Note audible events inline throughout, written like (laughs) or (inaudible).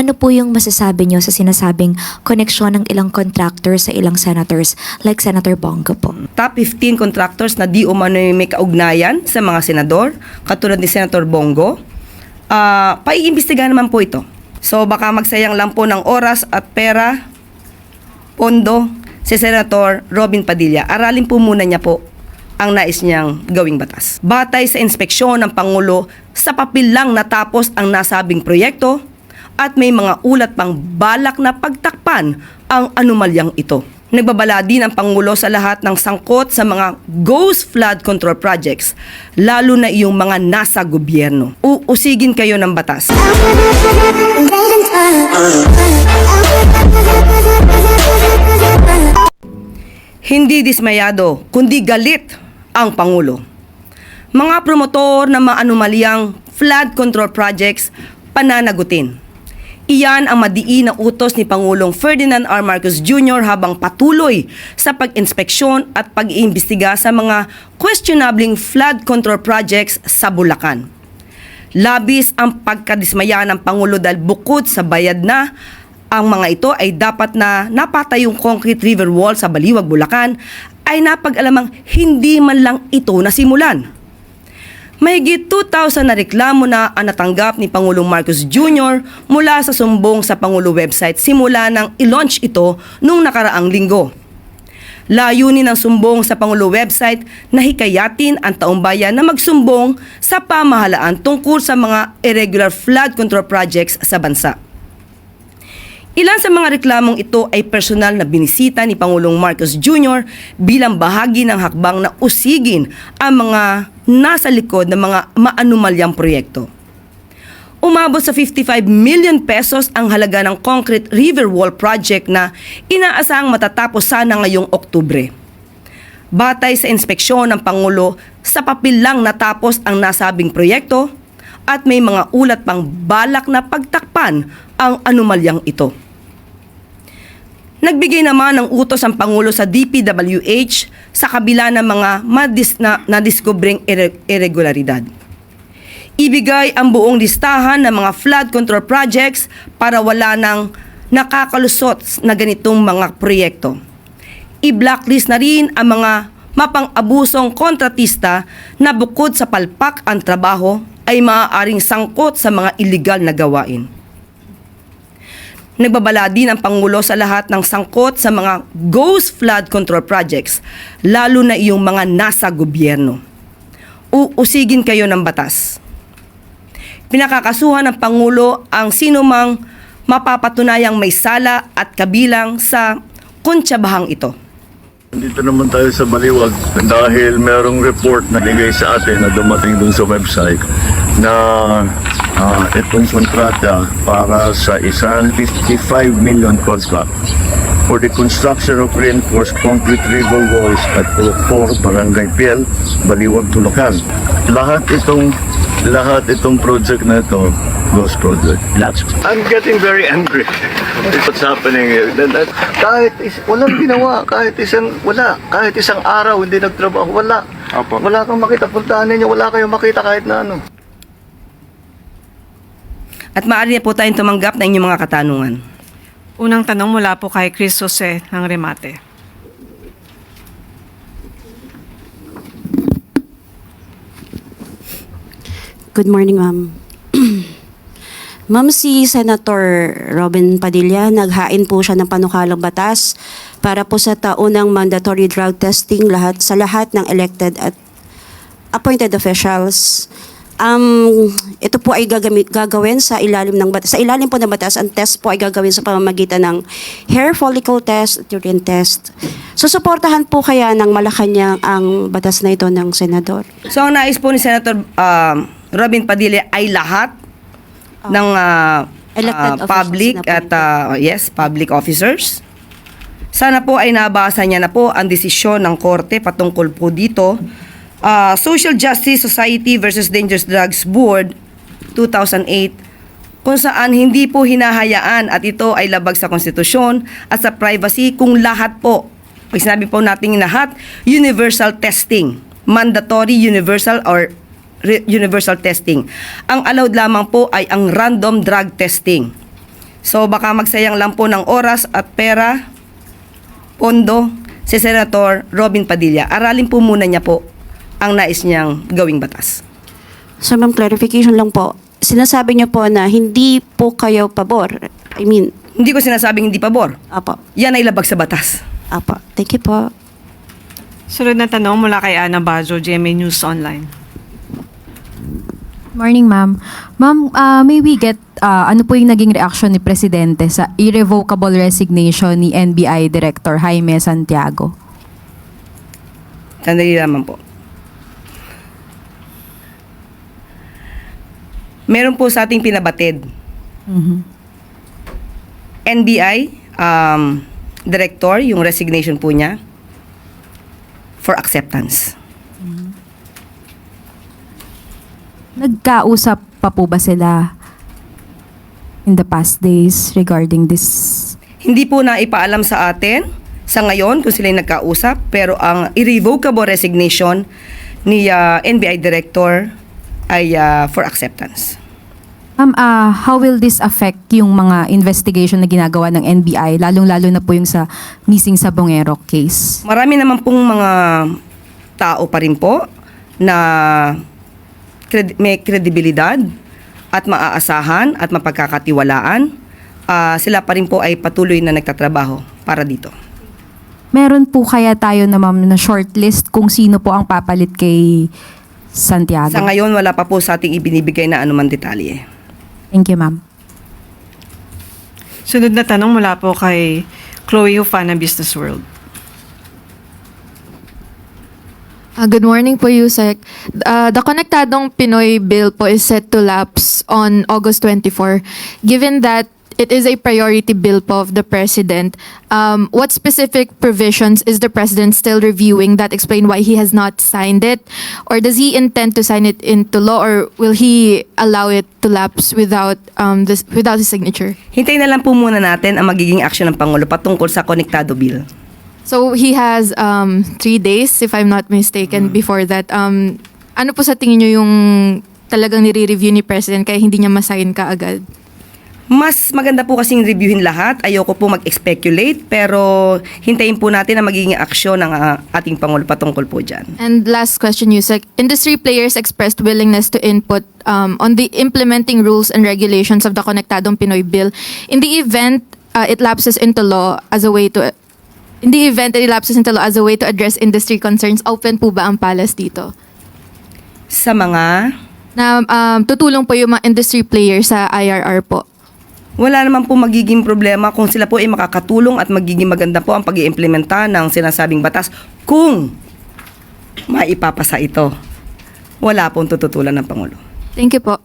Ano po yung masasabi nyo sa sinasabing koneksyon ng ilang contractor sa ilang senators like Senator Bongo po? top 15 contractors na di umano may kaugnayan sa mga senador, katulad ni Senator Bongo, ah paiimbestigahan naman po ito. So baka magsayang lang po ng oras at pera, pondo, si Senator Robin Padilla. Aralin po muna niya po ang nais niyang gawing batas. Batay sa inspeksyon ng Pangulo, sa papel lang natapos ang nasabing proyekto at may mga ulat pang balak na pagtakpan ang anumalyang ito. Nagbabala din ang Pangulo sa lahat ng sangkot sa mga ghost flood control projects, lalo na iyong mga nasa gobyerno. Uusigin kayo ng batas. Hindi dismayado, kundi galit ang Pangulo. Mga promotor ng mga anomalyang flood control projects pananagutin. Iyan ang madiin na utos ni Pangulong Ferdinand R. Marcos Jr. habang patuloy sa pag-inspeksyon at pag-iimbestiga sa mga questionabling flood control projects sa Bulacan. Labis ang pagkadismaya ng Pangulo dahil bukod sa bayad na, ang mga ito ay dapat na napatayong concrete river wall sa Baliwag, Bulacan ay napag-alamang hindi man lang ito nasimulan. Mahigit 2,000 na reklamo na ang natanggap ni Pangulong Marcos Jr. mula sa sumbong sa Pangulo website simula nang i-launch ito nung nakaraang linggo. Layunin ng sumbong sa Pangulo website na hikayatin ang taong bayan na magsumbong sa pamahalaan tungkol sa mga irregular flood control projects sa bansa. Ilan sa mga reklamong ito ay personal na binisita ni Pangulong Marcos Jr. bilang bahagi ng hakbang na usigin ang mga nasa likod ng mga maanumalyang proyekto. Umabot sa 55 million pesos ang halaga ng concrete river wall project na inaasahang matatapos sana ngayong Oktubre. Batay sa inspeksyon ng Pangulo, sa papel lang natapos ang nasabing proyekto at may mga ulat pang balak na pagtakpan ang anomalyang ito. Nagbigay naman ng utos ang Pangulo sa DPWH sa kabila ng mga madis na nadiskubring irregularidad. Ibigay ang buong listahan ng mga flood control projects para wala ng nakakalusot na ganitong mga proyekto. I-blacklist na rin ang mga mapang-abusong kontratista na bukod sa palpak ang trabaho ay maaaring sangkot sa mga illegal na gawain. Nagbabala din ang Pangulo sa lahat ng sangkot sa mga ghost flood control projects, lalo na iyong mga nasa gobyerno. Uusigin kayo ng batas. Pinakakasuhan ng Pangulo ang sinumang mapapatunayang may sala at kabilang sa kontsabahang ito. Dito naman tayo sa Baliwag dahil merong report na bigay sa atin na dumating dun sa website na ah, itong kontrata para sa isang 55 million contract for the construction of reinforced concrete river walls at 4 Barangay Piel, Baliwag, Tulacan. Lahat itong lahat itong project na ito ghost project. I'm getting very angry with (laughs) what's happening here. That- that- kahit is, walang ginawa, kahit isang, wala, kahit isang araw hindi nagtrabaho, wala. Opo. Wala kang makita, puntahan ninyo, wala kayong makita kahit na ano. At maaari na po tayong tumanggap ng inyong mga katanungan. Unang tanong mula po kay Chris Jose ng Remate. Good morning, ma'am. (clears throat) ma'am, si Senator Robin Padilla, naghain po siya ng panukalang batas para po sa taunang mandatory drug testing lahat sa lahat ng elected at appointed officials. Um, ito po ay gagamit, gagawin sa ilalim ng batas. Sa ilalim po ng batas, ang test po ay gagawin sa pamamagitan ng hair follicle test at urine test. Susuportahan po kaya ng Malacanang ang batas na ito ng senador? So ang nais po ni Senator um, Robin Padilla ay lahat ng ah, ah, Elected officials public at ah, yes, public officers. Sana po ay nabasa niya na po ang desisyon ng korte patungkol po dito. Ah, Social Justice Society versus Dangerous Drugs Board 2008 kung saan hindi po hinahayaan at ito ay labag sa konstitusyon at sa privacy kung lahat po, pag sinabi po natin lahat, universal testing, mandatory universal or universal testing. Ang allowed lamang po ay ang random drug testing. So baka magsayang lang po ng oras at pera, pondo, si Senator Robin Padilla. Aralin po muna niya po ang nais niyang gawing batas. So ma'am, clarification lang po. Sinasabi niyo po na hindi po kayo pabor. I mean, Hindi ko sinasabing hindi pabor. apo. Yan ay labag sa batas. Apo. Thank you po. Sunod na tanong mula kay Ana Bajo, GMA News Online. Morning, ma'am. Ma'am, ah, may we get ah, ano po yung naging reaction ni Presidente sa irrevocable resignation ni NBI Director Jaime Santiago? Sandali lamang po. Meron po sa ating pinabatid. NBI, um, director, yung resignation po niya for acceptance. Nagkausap pa po ba sila in the past days regarding this? Hindi po na ipaalam sa atin sa ngayon kung sila yung nagkausap, pero ang irrevocable resignation ni uh, NBI director ay uh, for acceptance. Ma'am, ah, how will this affect yung mga investigation na ginagawa ng NBI, lalong-lalo na po yung sa missing sa Bongero case? Marami naman pong mga tao pa rin po na cred- may kredibilidad at maaasahan at mapagkakatiwalaan. Ah, sila pa rin po ay patuloy na nagtatrabaho para dito. Meron po kaya tayo na ma'am na shortlist kung sino po ang papalit kay Santiago? Sa ngayon, wala pa po sa ating ibinibigay na anuman detalye. Thank you, ma'am. Sunod na tanong mula po kay Chloe Hufana, Business World. Uh, good morning po, Yusek. Uh, the Konektadong Pinoy Bill po is set to lapse on August 24. Given that it is a priority bill po of the President, um, what specific provisions is the President still reviewing that explain why he has not signed it? Or does he intend to sign it into law or will he allow it to lapse without, um, this, without his signature? Hintayin na lang po muna natin ang magiging aksyon ng Pangulo patungkol sa Konektado Bill. So he has um, three days, if I'm not mistaken, before that. Um, ano po sa tingin nyo yung talagang nire-review ni President kaya hindi niya masign ka agad? Mas maganda po kasing reviewin lahat. Ayoko po mag-speculate, pero hintayin po natin ang magiging aksyon ng ah, ating Pangulo patungkol po dyan. And last question, Yusek. Industry players expressed willingness to input um, on the implementing rules and regulations of the Konektadong Pinoy Bill. In the event uh, it lapses into law as a way to in the event it lapses into law as a way to address industry concerns, open po ba ang palas dito? Sa mga Na um, tutulong po yung mga industry players sa IRR po. Wala naman po magiging problema kung sila po ay makakatulong at magiging maganda po ang pag iimplementa ng sinasabing batas kung maipapasa ito. Wala pong tututulan ng Pangulo. Thank you po.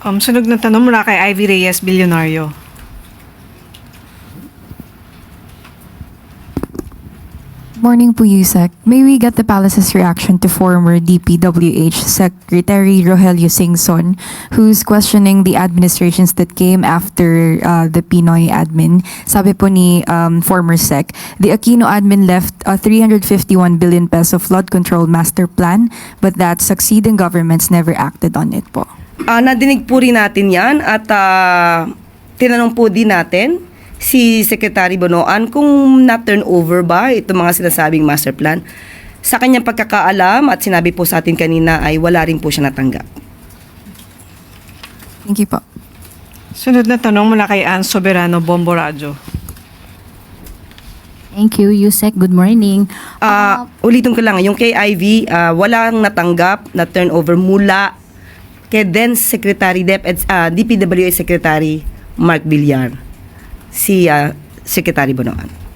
Um, sunod na tanong mula kay Ivy Reyes, Bilyonaryo. Morning po, Yusek. May we get the palace's reaction to former DPWH Secretary Rogelio Singson, who's questioning the administrations that came after uh, the Pinoy admin. Sabi po ni um, former Sec, the Aquino admin left a 351 billion peso flood control master plan, but that succeeding governments never acted on it po. Ah, nadinig po rin natin yan at ah, tinanong po din natin si Secretary Bonoan kung na-turn over ba itong mga sinasabing master plan. Sa kanyang pagkakaalam at sinabi po sa atin kanina ay wala rin po siya natanggap. Thank you po. Sunod na tanong mula kay Ann Soberano, Bombo Radyo. Thank you, Yusek. Good morning. Ah, ulitin ko lang, yung kay Ivy, ah, walang natanggap na turnover mula kay then Secretary Dep uh, DPWA Secretary Mark Villar, si ah, Secretary Bonoan.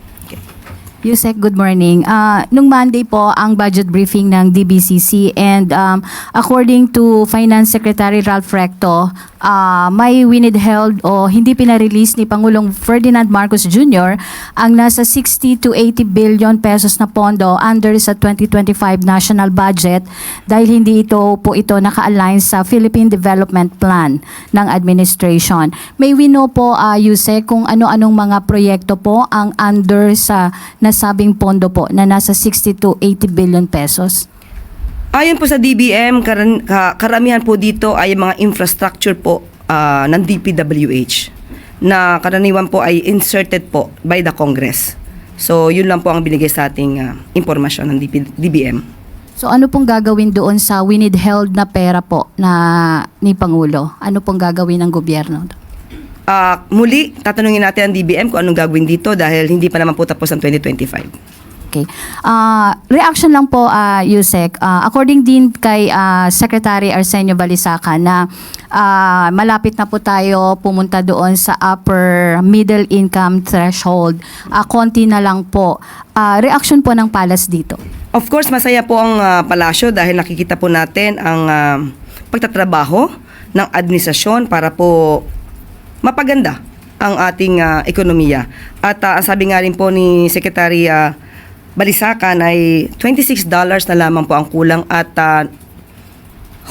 Yusek, good morning. Uh, nung Monday po ang budget briefing ng DBCC and um, according to Finance Secretary Ralph Recto, uh, may winidheld o hindi pinarelease ni Pangulong Ferdinand Marcos Jr. ang nasa 60 to 80 billion pesos na pondo under sa 2025 national budget dahil hindi ito po ito naka-align sa Philippine Development Plan ng administration. May we know po, uh, Yusek, kung ano-anong mga proyekto po ang under sa nasabing pondo po na nasa 60 to 80 billion pesos? Ayon po sa DBM, karan- ka- karamihan po dito ay mga infrastructure po ah, ng DPWH na karaniwan po ay inserted po by the Congress. So, yun lang po ang binigay sa ating ah, impormasyon ng DP, DBM. So ano pong gagawin doon sa winidheld na pera po na ni Pangulo? Ano pong gagawin ng gobyerno? Ah, muli, tatanungin natin ang DBM kung anong gagawin dito dahil hindi pa naman po tapos ang 2025. Okay. Ah, reaction lang po, uh, Yusek. Ah, according din kay ah, Secretary Arsenio Balisaca na ah, malapit na po tayo pumunta doon sa upper middle income threshold. Ah, konti na lang po. Ah, reaction po ng Palace dito. Of course, masaya po ang ah, palasyo dahil nakikita po natin ang ah, pagtatrabaho ng administrasyon para po mapaganda ang ating ah, ekonomiya. At ang sabi nga rin po ni Secretary ah, Balisacan ay $26 na lamang po ang kulang at ah,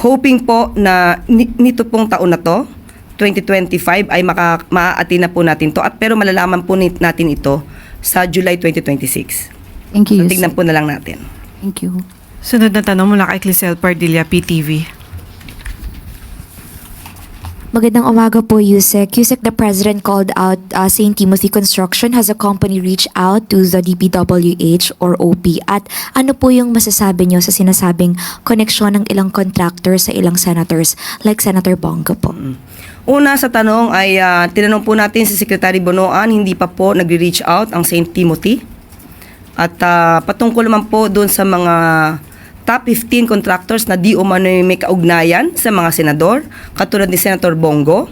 hoping po na ni- nito pong taon na to, 2025 ay maka, maaati na po natin to at pero malalaman po natin ito sa July 2026. Thank you, So, tignan po na lang natin. Thank you. Sunod na tanong mula kay Clisel Pardilla, PTV. Magandang umaga po, Yusek. Yusek, the President called out uh, St. Timothy Construction. Has a company reached out to the DPWH or OP? At ano po yung masasabi nyo sa sinasabing koneksyon ng ilang contractor sa ilang senators like Senator Bongo po? Una sa tanong ay ah, tinanong po natin si Secretary Bonoan, hindi pa po nagre-reach out ang St. Timothy. At ah, patungkol naman po doon sa mga top 15 contractors na di umano may kaugnayan sa mga senador, katulad ni Senator Bongo,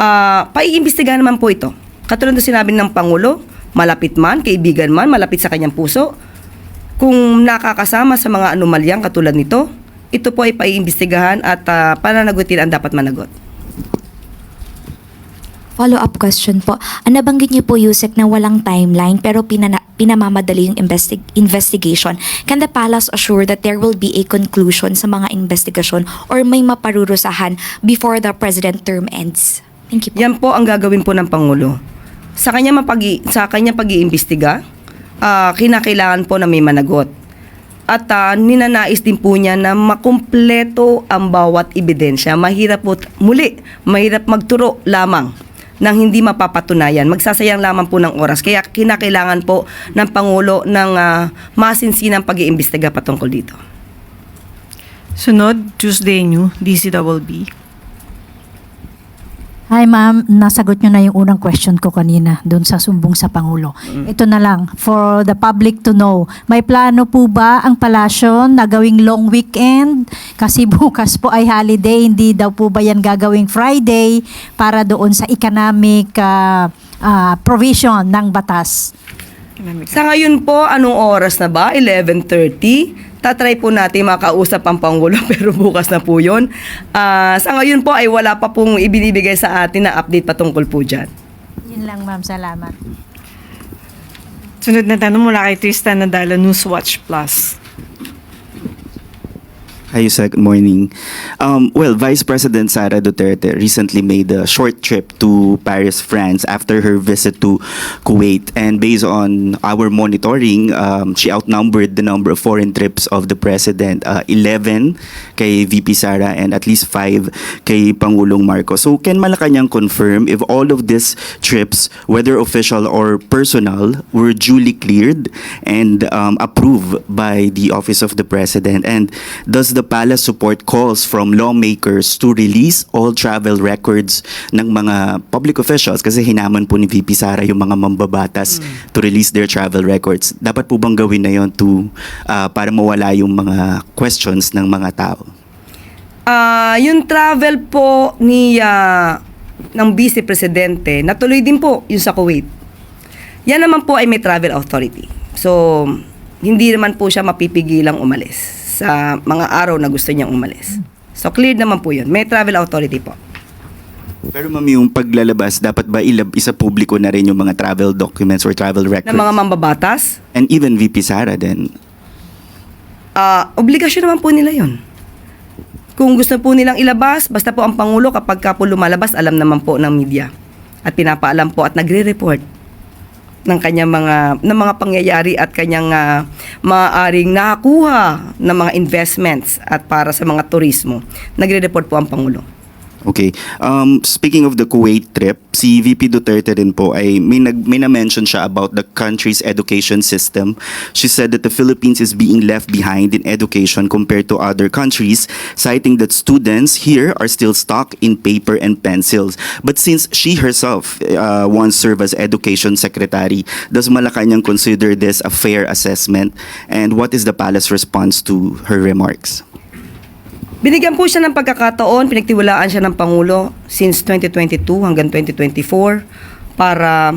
ah paiimbestigahan naman po ito. Katulad ng sinabi ng Pangulo, malapit man, kaibigan man, malapit sa kanyang puso, kung nakakasama sa mga anomalyang katulad nito, ito po ay paiimbestigahan at ah, pananagutin ang dapat managot. Follow-up question po. Ang nabanggit niyo po, Yusek, na walang timeline pero pinana- pinamamadali yung investi- investigation. Can the palace assure that there will be a conclusion sa mga investigation or may maparurusahan before the president term ends? Thank you po. Yan po ang gagawin po ng Pangulo. Sa kanya mapag sa kanya pag-iimbestiga, ah, kinakailangan po na may managot. At ah, ninanais din po niya na makumpleto ang bawat ebidensya. Mahirap po, muli, mahirap magturo lamang ng hindi mapapatunayan. Magsasayang lamang po ng oras. Kaya kinakailangan po ng Pangulo ng ah, masinsinang pag-iimbestiga patungkol dito. Sunod, Tuesday New, DCWB. Hi ma'am, nasagot nyo na yung unang question ko kanina doon sa sumbong sa Pangulo. Ito na lang, for the public to know, may plano po ba ang palasyo na gawing long weekend? Kasi (laughs) bukas po ay holiday, hindi daw po ba yan gagawing Friday para doon sa economic ah, ah, provision ng batas? Sa ngayon po, anong oras na ba? 11.30. Tatry po natin makausap ang Pangulo (laughs) pero bukas na po yun. Ah, sa ngayon po ay wala pa pong ibinibigay sa atin na update patungkol po dyan. Yun lang ma'am, salamat. Sunod na tanong mula kay Tristan Nadala, Newswatch Plus. Hi, Yusek. Good morning. Um, well, Vice President Sara Duterte recently made a short trip to Paris, France after her visit to Kuwait. And based on our monitoring, um, she outnumbered the number of foreign trips of the President. Uh, 11 kay VP Sara and at least 5 kay Pangulong Marcos. So can Malacanang confirm if all of these trips, whether official or personal, were duly cleared and um, approved by the Office of the President? And does the palace support calls from lawmakers to release all travel records ng mga public officials? Kasi hinaman po ni VP Sara yung mga mambabatas to release their travel records. Dapat po bang gawin na yon to ah, para mawala yung mga questions ng mga tao? Ah, yung travel po ni ah, ng Vice Presidente, natuloy din po yung sa Kuwait. Yan naman po ay may travel authority. So, hindi naman po siya mapipigilang umalis sa mga araw na gusto niyang umalis. So, cleared naman po yun. May travel authority po. Pero ma'am, yung paglalabas, dapat ba ilab isa publiko na rin yung mga travel documents or travel records? Ng mga mambabatas, And even VP Sara then. ah, obligasyon naman po nila yon. Kung gusto po nilang ilabas, basta po ang Pangulo kapag ka po lumalabas, alam naman po ng media. At pinapaalam po at nagre-report ng kanyang mga ng mga pangyayari at kanyang ah, maaaring nakakuha ng mga investments at para sa mga turismo. Nagre-report po ang Pangulo. Okay. Um, speaking of the Kuwait trip, si VP Duterte rin po ay may, nag, may na-mention siya about the country's education system. She said that the Philippines is being left behind in education compared to other countries, citing that students here are still stuck in paper and pencils. But since she herself uh, once served as education secretary, does Malacanang consider this a fair assessment? And what is the palace response to her remarks? Binigyan po siya ng pagkakataon, pinagtiwalaan siya ng Pangulo since 2022 hanggang 2024 para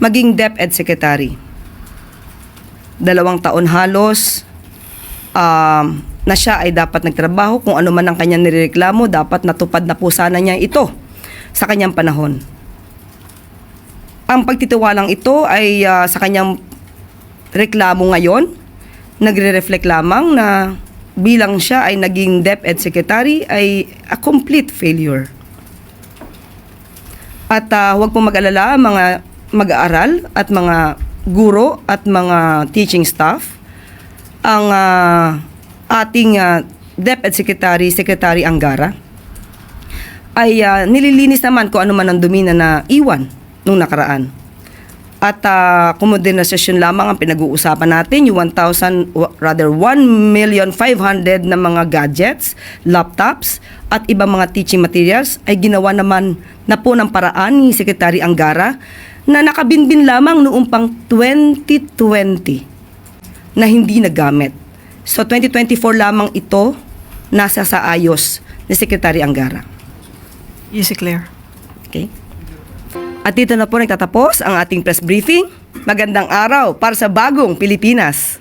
maging DepEd Secretary. Dalawang taon halos um, na siya ay dapat nagtrabaho. Kung ano man ang kanyang nireklamo, dapat natupad na po sana niya ito sa kanyang panahon. Ang pagtitiwalang ito ay ah, sa kanyang reklamo ngayon, nagre-reflect lamang na bilang siya ay naging DepEd Secretary ay a complete failure. At ah, huwag pong mag-alala mga mag-aaral at mga guro at mga teaching staff. Ang ah, ating ah, DepEd Secretary, Secretary Angara, ay ah, nililinis naman kung ano man ang dumi na naiwan nung nakaraan. At uh, kumodernization lamang ang pinag-uusapan natin, yung 1,000, wa- rather 1,500,000 na mga gadgets, laptops, at ibang mga teaching materials ay ginawa naman na po ng paraan ni Secretary Angara na nakabinbin lamang noong pang 2020 na hindi nagamit. So 2024 lamang ito nasa sa ayos ni Secretary Angara. Easy clear. Okay? At dito na po nagtatapos ang ating press briefing. Magandang araw para sa bagong Pilipinas.